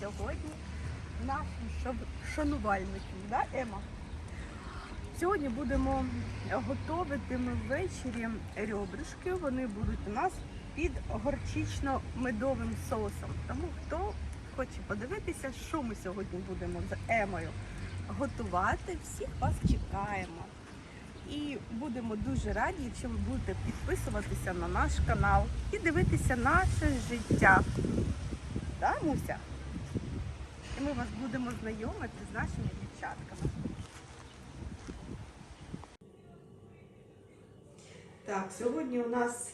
сьогодні нашим шанувальникам, да, Ема? Сьогодні будемо готувати ми ввечері ребрышки. Вони будуть у нас під горчично-медовим соусом. Тому хто хоче подивитися, що ми сьогодні будемо з Емою готувати, всіх вас чекаємо. І будемо дуже раді, якщо ви будете підписуватися на наш канал і дивитися наше життя. Да, Муся? Ми вас будемо знайомити з нашими дівчатками. Так, сьогодні у нас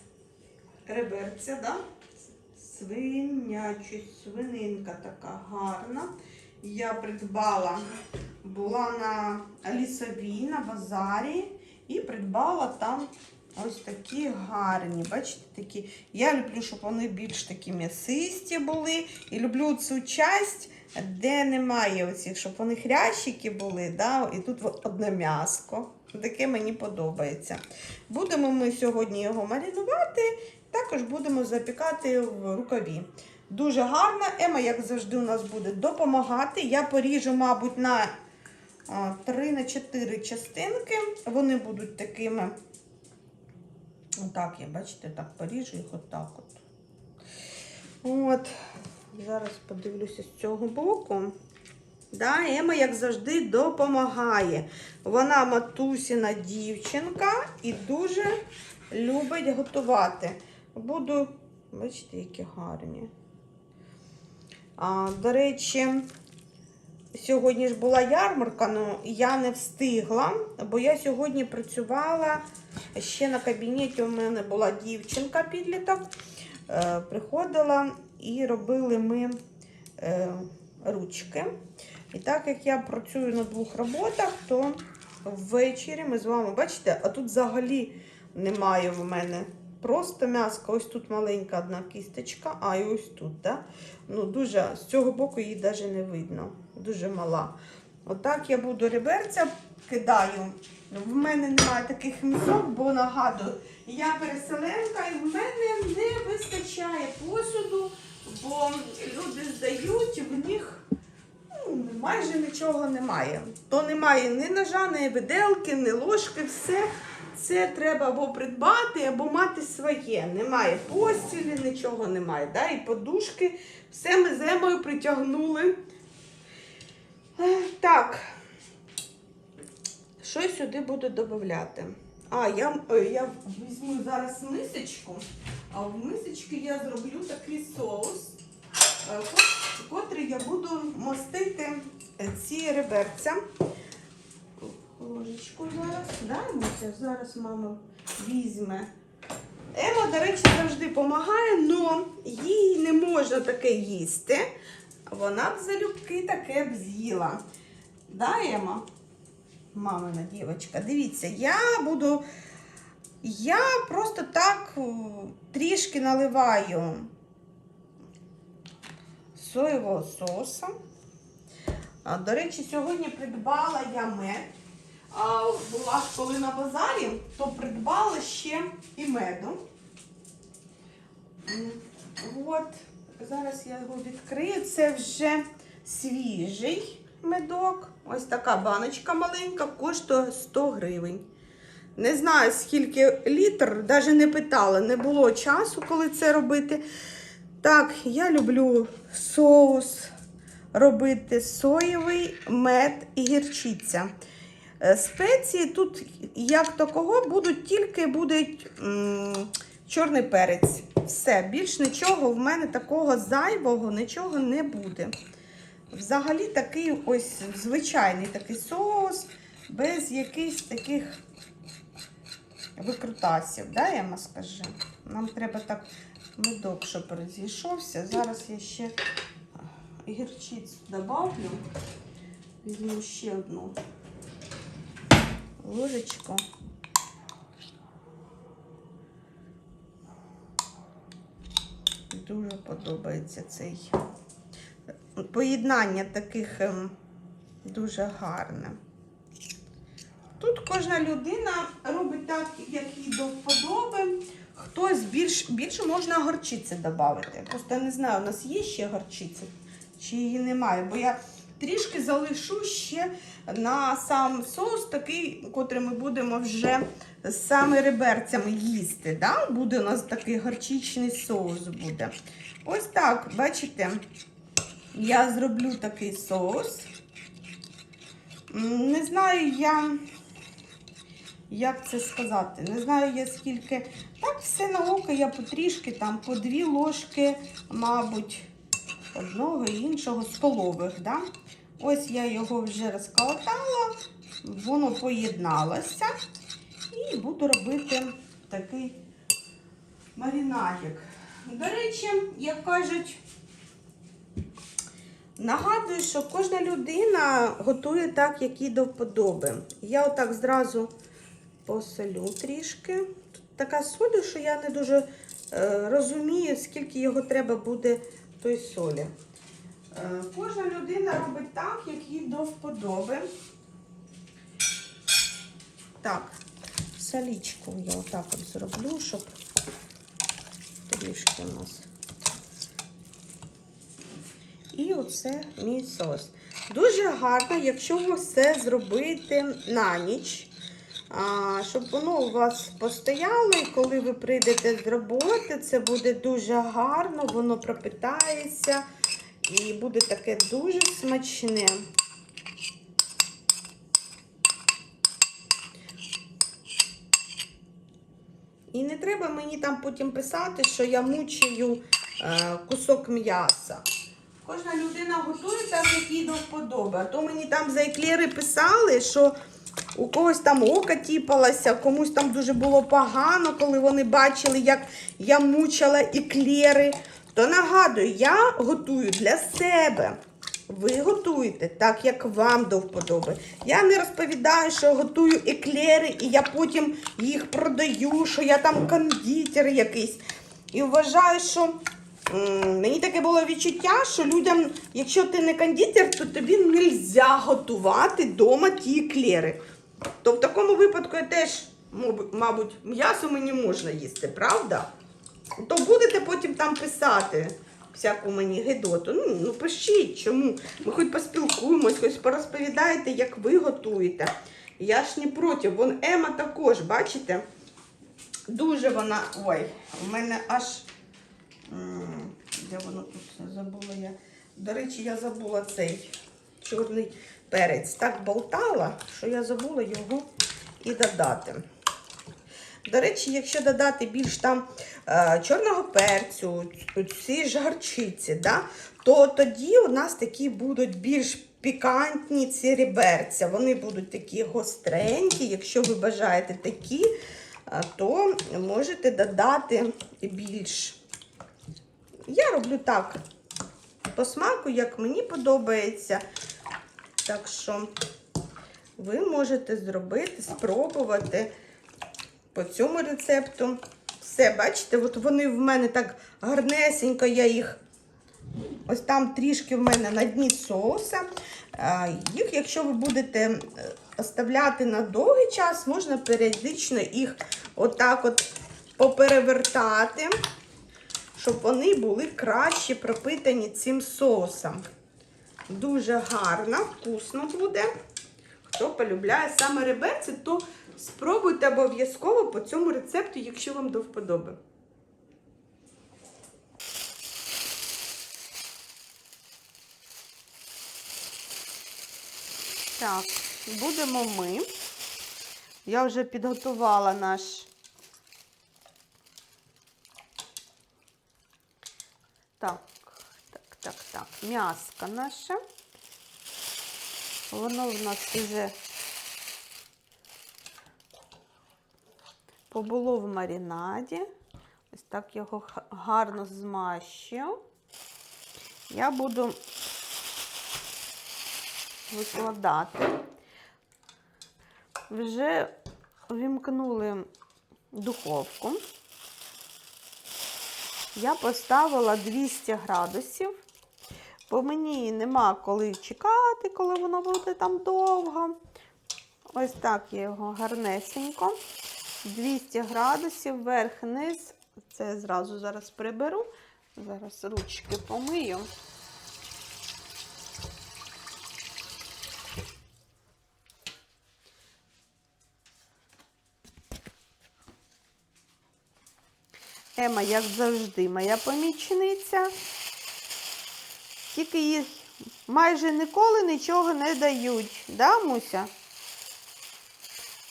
реберця, да? Свинячі, свининка така гарна. Я придбала, була на лісовій, на базарі і придбала там ось такі гарні. Бачите, такі. Я люблю, щоб вони більш такі м'ясисті були. І люблю цю часть, де немає оцих, щоб вони хрящики були. Да? І тут одне м'яско. Таке мені подобається. Будемо ми сьогодні його маринувати, також будемо запікати в рукаві. Дуже гарно. Ема, як завжди, у нас буде допомагати. Я поріжу, мабуть, на 3 на 4 частинки. Вони будуть такими. Отак, я бачите, так поріжу їх отак от. От. Зараз подивлюся з цього боку. Да, Ема, як завжди, допомагає. Вона матусіна дівчинка і дуже любить готувати. Буду, бачите, які гарні. А, до речі, сьогодні ж була ярмарка, але я не встигла, бо я сьогодні працювала ще на кабінеті. У мене була дівчинка підліток. Е, приходила і робили ми е, ручки. І так як я працюю на двох роботах, то ввечері ми з вами бачите, а тут взагалі немає в мене просто м'яска. Ось тут маленька одна кісточка, а і ось тут. Да? Ну, дуже, з цього боку її навіть не видно. Дуже мала. Отак я буду реберця кидаю. В мене немає таких місок, бо нагадую, я переселенка і в мене не вистачає посуду, бо люди здають, в них ну, майже нічого немає. То немає ні ножа, ні виделки, ні ложки, все. Це треба або придбати, або мати своє. Немає постілі, нічого немає. Да? І подушки. Все ми з Емою притягнули. Е, Так. Що сюди буду додати? А, я, е, я візьму зараз мисочку, а в мисочці я зроблю такий соус, е, котрий я буду мастити е, ці реберця. Ложечку зараз. Даймося. Зараз мама візьме. Ема, до речі, завжди допомагає, але їй не можна таке їсти. Вона б залюбки таке б з'їла. Да, Ема? Мамина дівчинка. Дивіться, я буду. Я просто так трішки наливаю соєвого соуса. До речі, сьогодні придбала я мед. Була ж коли на базарі, то придбала ще і меду. От, зараз я його відкрию. Це вже свіжий медок. Ось така баночка маленька, коштує 100 гривень. Не знаю, скільки літр, навіть не питала, не було часу, коли це робити. Так, я люблю соус робити соєвий, мед і гірчиця. Е, Спеції тут, як такого, будуть тільки м, чорний перець. Все, більш нічого в мене такого зайвого нічого не буде. Взагалі такий ось звичайний такий соус, без якихось таких викрутасів, да, я вам скажу. Нам треба так медок, щоб розійшовся. Зараз я ще гірчицю добавлю. Візьму ще одну ложечку. Дуже подобається цей поєднання таких ем, дуже гарне. Тут кожна людина робить так, як їй до вподоби. Хтось більш, більше можна горчиці додати. Просто я не знаю, у нас є ще горчиця. чи її немає. Бо я трішки залишу ще на сам соус, такий, котрий ми будемо вже з саме реберцями їсти. Да? Буде у нас такий горчичний соус буде. Ось так, бачите, я зроблю такий соус. Не знаю я, як це сказати. Не знаю я скільки. Так, все на око я потрішки, там по дві ложки, мабуть, одного і іншого столових. Да? Ось я його вже розколотала, воно поєдналося. І буду робити такий маринадик. До речі, як кажуть, нагадую, що кожна людина готує так, як їй до вподоби. Я отак зразу посолю трішки. Тут така солі, що я не дуже е, розумію, скільки його треба буде той солі. Е, кожна людина робить так, як їй до вподоби. Так, солічку я отак от зроблю, щоб трішки у нас. І оце мій сос. Дуже гарно, якщо все зробити на ніч, щоб воно у вас постояло, і коли ви прийдете з роботи, це буде дуже гарно, воно пропитається і буде таке дуже смачне. І не треба мені там потім писати, що я мучаю е, кусок м'яса. Кожна людина готує так, як їй до вподоби. А то мені там за еклери писали, що у когось там око тіпалося, комусь там дуже було погано, коли вони бачили, як я мучила еклери. То нагадую, я готую для себе. Ви готуєте так, як вам до вподоби. Я не розповідаю, що готую еклери, і я потім їх продаю, що я там кондитер якийсь. І вважаю, що мені таке було відчуття, що людям, якщо ти не кондитер, то тобі не можна готувати вдома ті еклери. То в такому випадку я теж, мабуть, м'ясо мені можна їсти, правда? То будете потім там писати всяку мені гидоту. Ну, ну пишіть, чому. Ми хоч поспілкуємось, хоч порозповідаєте, як ви готуєте. Я ж не проти. Вон Ема також, бачите? Дуже вона. Ой, у мене аж. Де воно тут забула я. До речі, я забула цей чорний перець. Так болтала, що я забула його і додати. До речі, якщо додати більш там е, чорного перцю, ці ж гарчиці, да, то тоді у нас такі будуть більш пікантні ці реберця. Вони будуть такі гостренькі. Якщо ви бажаєте такі, е, то можете додати більш. Я роблю так по смаку, як мені подобається. Так що ви можете зробити, спробувати по цьому рецепту. Все, бачите, от вони в мене так гарнесенько, я їх ось там трішки в мене на дні соуса. Їх, якщо ви будете е, оставляти на довгий час, можна періодично їх отак от поперевертати, щоб вони були краще пропитані цим соусом. Дуже гарно, вкусно буде. Хто полюбляє саме реберці, то спробуйте обов'язково по цьому рецепту, якщо вам до вподоби. Так, будемо ми. Я вже підготувала наш так, так, так, так, м'яско наше. Воно в нас вже побуло в маринаді. Ось так його гарно змащую. Я буду викладати. Вже вімкнули духовку. Я поставила 200 градусів. Бо мені нема коли чекати, коли воно буде там довго. Ось так я його гарнесенько. 200 градусів, верх-низ. Це зразу зараз приберу. Зараз ручки помию. Ема, як завжди, моя помічниця. Тільки їй майже ніколи нічого не дають, да, Муся?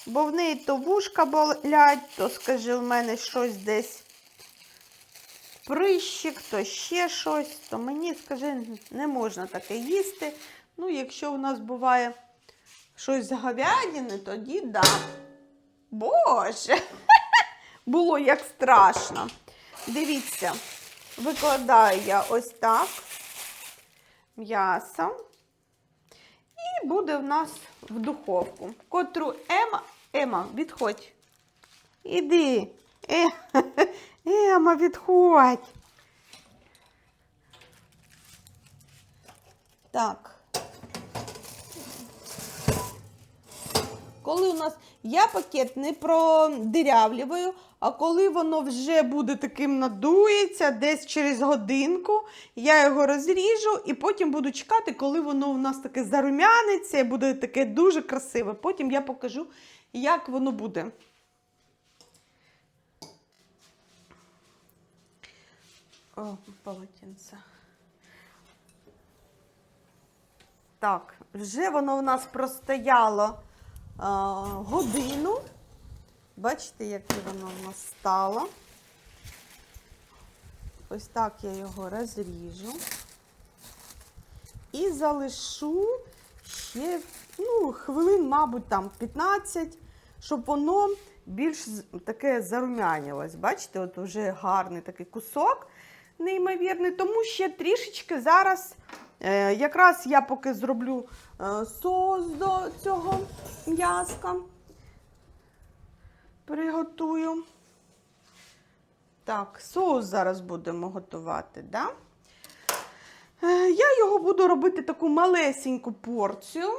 Бо в неї то вушка болять, то, скажи, в мене щось десь прищик, то ще щось, то мені, скажи, не можна таке їсти. Ну, якщо у нас буває щось з говядини, тоді да. Боже, було як страшно. Дивіться, викладаю я ось так м'ясо. І буде в нас в духовку, котру Ема, Ема, відходь. Іди. Е, Ема, відходь. Так. Коли у нас я пакет не продирявлюю, а коли воно вже буде таким надується, десь через годинку, я його розріжу і потім буду чекати, коли воно у нас таке зарум'яниться і буде таке дуже красиве. Потім я покажу, як воно буде. О, полотенце. Так, вже воно у нас простояло а, годину. Бачите, яке воно у нас стало. Ось так я його розріжу. І залишу ще ну, хвилин, мабуть, там 15, щоб воно більш таке зарум'янилось. Бачите, от вже гарний такий кусок, неймовірний. Тому ще трішечки зараз, е, якраз я поки зроблю е, соус до цього м'яска. Приготую. Так, соус зараз будемо готувати, да? Е, Я його буду робити таку малесеньку порцію.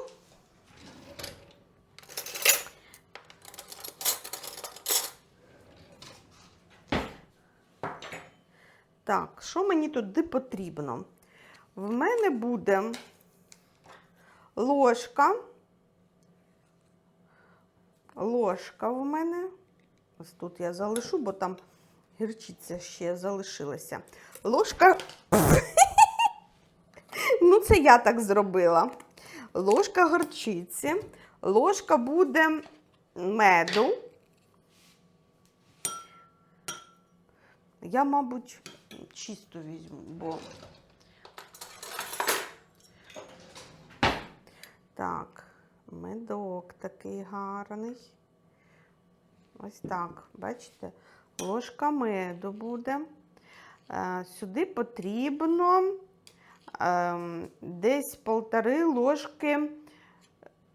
Так, що мені туди потрібно? В мене буде ложка. Ложка в мене. Ось тут я залишу, бо там гірчиця ще залишилася. Ложка. Ну, це я так зробила. Ложка горчиці, ложка буде меду. Я, мабуть, чисту візьму, бо. Так, медок такий гарний. Ось так, бачите? Ложка меду буде. Е, Сюди потрібно ем, десь полтори ложки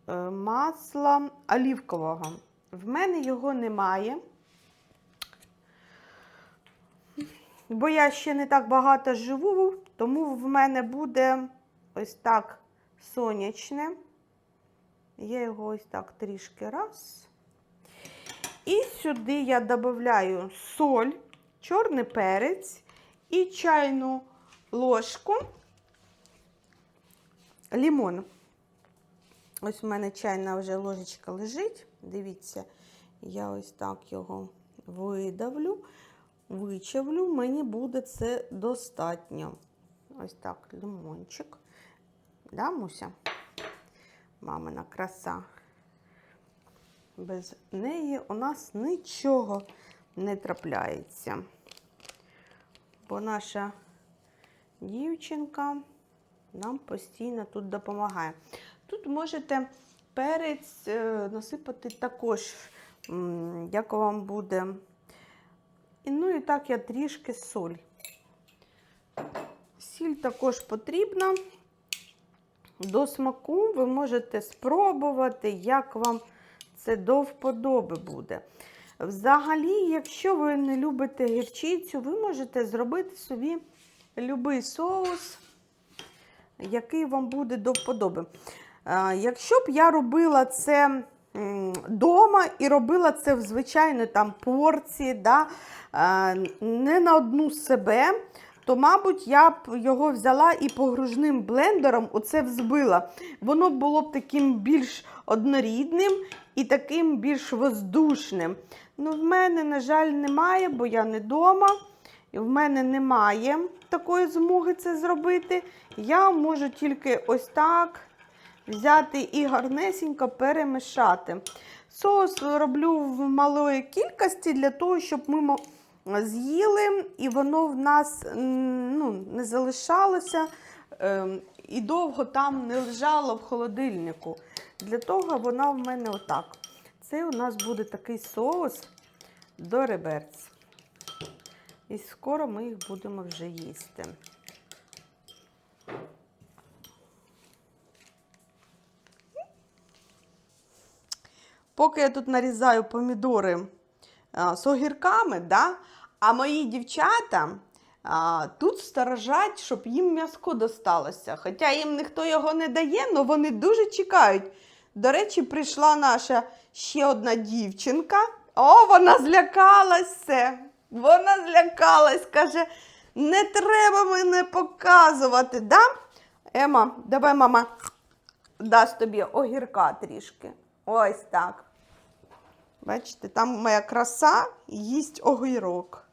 е, масла олівкового. В мене його немає. Бо я ще не так багато живу, тому в мене буде ось так сонячне. Я його ось так трішки раз. І сюди я додаю соль, чорний перець і чайну ложку лимон. Ось у мене чайна вже ложечка лежить. Дивіться, я ось так його видавлю, вичавлю. Мені буде це достатньо. Ось так, лимончик. Да, Муся? Мамина краса. Без неї у нас нічого не трапляється. Бо наша дівчинка нам постійно тут допомагає. Тут можете перець е, насипати також, як вам буде. Ну і так я трішки соль. Сіль також потрібна. До смаку ви можете спробувати, як вам це до вподоби буде. Взагалі, якщо ви не любите гірчицю, ви можете зробити собі будь-який соус, який вам буде до вподоби. Якщо б я робила це вдома і робила це в звичайній там порції, да, не на одну себе, то, мабуть, я б його взяла і погружним блендером оце взбила. Воно було б таким більш однорідним і таким більш воздушним. Ну, в мене, на жаль, немає, бо я не вдома. І в мене немає такої змоги це зробити. Я можу тільки ось так взяти і гарнесенько перемішати. Соус роблю в малої кількості для того, щоб ми з'їли, і воно в нас ну, не залишалося ем, і довго там не лежало в холодильнику. Для того вона в мене отак. Це у нас буде такий соус до реберць. І скоро ми їх будемо вже їсти. Поки я тут нарізаю помідори з огірками, да, а мої дівчата а, тут сторожать, щоб їм м'яско досталося. Хоча їм ніхто його не дає, але вони дуже чекають. До речі, прийшла наша ще одна дівчинка. О, вона злякалась все. Вона злякалась, каже, не треба мене показувати. Да? Ема, давай, мама, дасть тобі огірка трішки. Ось так. Бачите, там моя краса їсть огірок.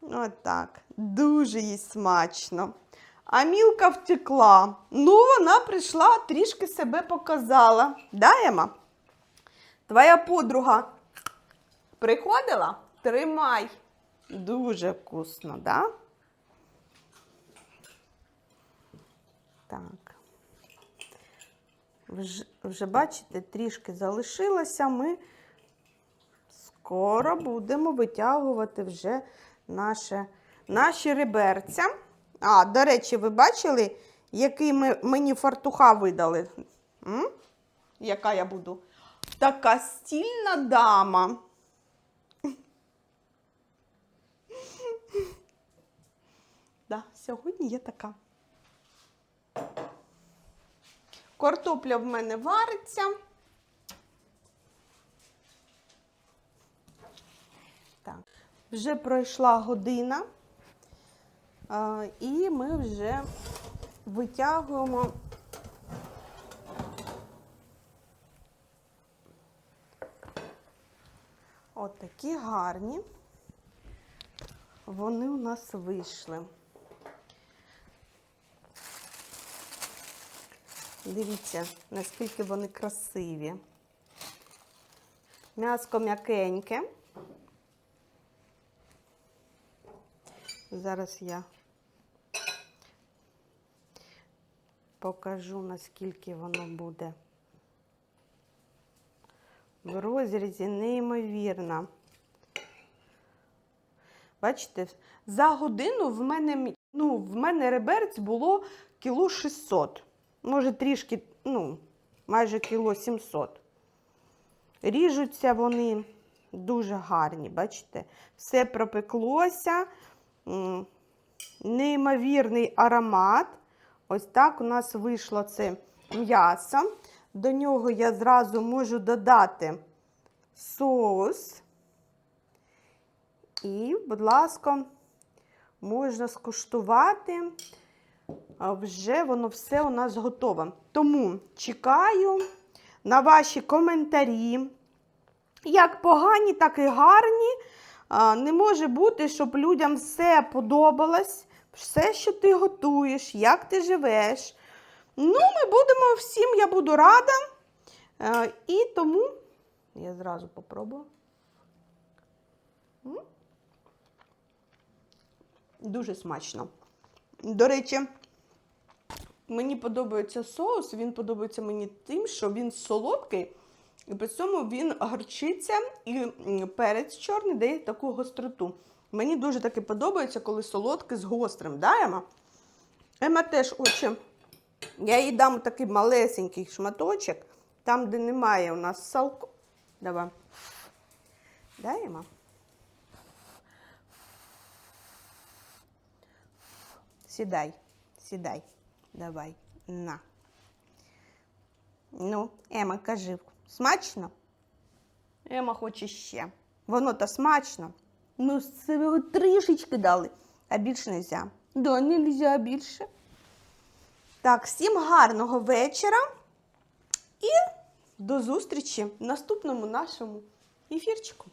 Ось так. Дуже їй смачно. А мілка втекла. Ну, вона прийшла, трішки себе показала. Да, Ема? Твоя подруга приходила? Тримай. Дуже вкусно, да? Так. Вже, вже бачите, трішки залишилося. Ми скоро будемо витягувати вже наше, наші реберця. А, до речі, ви бачили, який ми, мені фартуха видали? М? Яка я буду? Така стільна дама. Да, сьогодні я така. Картопля в мене вариться. Так, вже пройшла година, і ми вже витягуємо. От гарні. Вони у нас вийшли. Дивіться, наскільки вони красиві. М'яско м'якеньке. Зараз я покажу, наскільки воно буде. В розрізі неймовірно. Бачите, за годину в мене, ну, в мене реберць було кіло 600. Може, трішки, ну, майже кіло 700. Ріжуться вони дуже гарні, бачите? Все пропеклося. Неймовірний аромат. Ось так у нас вийшло це м'ясо. До нього я зразу можу додати соус. І, будь ласка, можна скуштувати. Вже воно все у нас готове. Тому чекаю на ваші коментарі. Як погані, так і гарні. Не може бути, щоб людям все подобалось, все, що ти готуєш, як ти живеш. Ну, ми будемо всім, я буду рада. Е, І тому я зразу попробую. Дуже смачно. До речі, мені подобається соус, він подобається мені тим, що він солодкий, і при цьому він гарчиться і перець чорний дає таку гостроту. Мені дуже таки подобається, коли солодкий з гострим. Да, Ема? Ема теж хоче. Я їй дам такий малесенький шматочок, там, де немає у нас салку. Давай. Да, Ема? Сідай, сідай. Давай. На. Ну, Ема, кажи, смачно? Ема хоче ще. Воно то смачно. Ну, це ви трішечки дали, а більше не можна. Да, не можна більше. Так, всім гарного вечора і до зустрічі в наступному нашому ефірчиком.